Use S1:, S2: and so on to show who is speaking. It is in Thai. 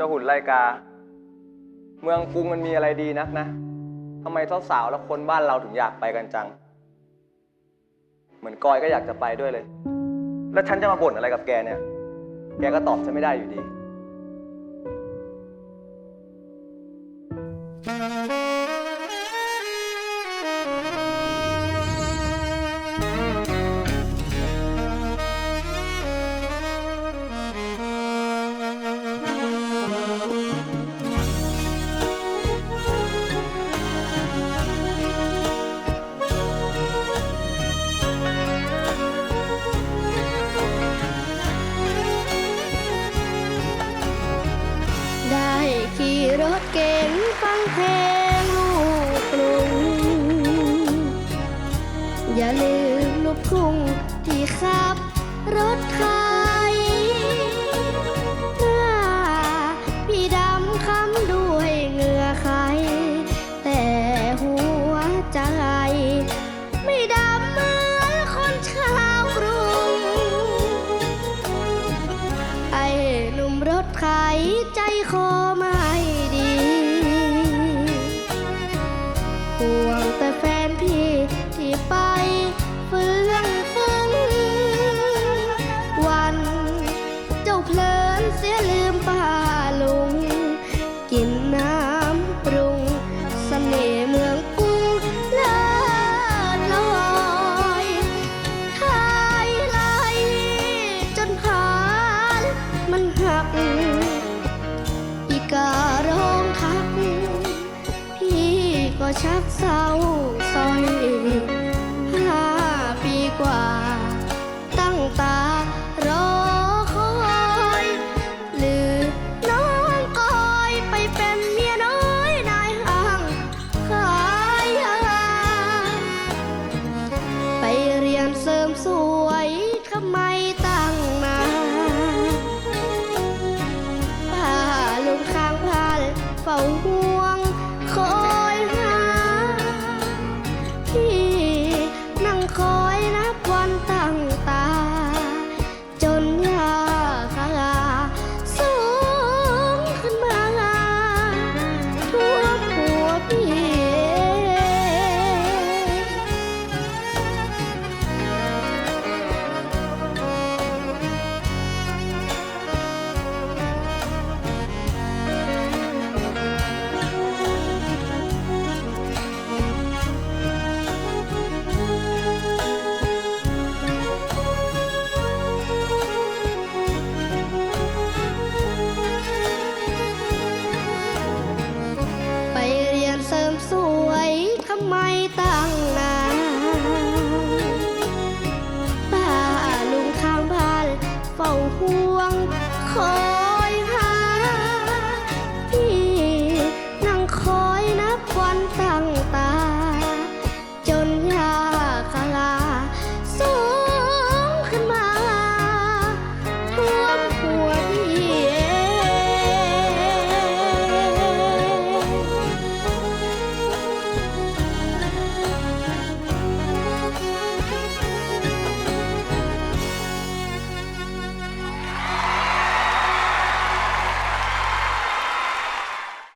S1: จ้าหุ่นไลกา เมืองกรุงมันมีอะไรดีนักนะทำไมสาวๆและคนบ้านเราถึงอยากไปกันจัง เหมือนกอยก็อยากจะไปด้วยเลย แล้วฉันจะมาบ่นอะไรกับแกเนี่ย แกก็ตอบฉันไม่ได้อยู่ดี
S2: เก๋งฟังเพลงลูกกรุง อย่าลืมลูกทุ่งที่ขับรถไทยหน้าพี่ดำค้ำด้วยเหงื่อใคร แต่หัวใจ ไม่ดำเหมือนคนชาวกรุง ไอ้หนุ่มรถไถใจคอ ชักเศร้าซอยห้าปีกว่า ตั้งตารอคอย หรือน้องกอยไปเป็นเมียน้อยนายห้างขายยาไปเรียนเสริมสวยทำไมตั้งนานป้าลุงข้างพานเฝ้าห่วงคอย สวยทำไมตั้ง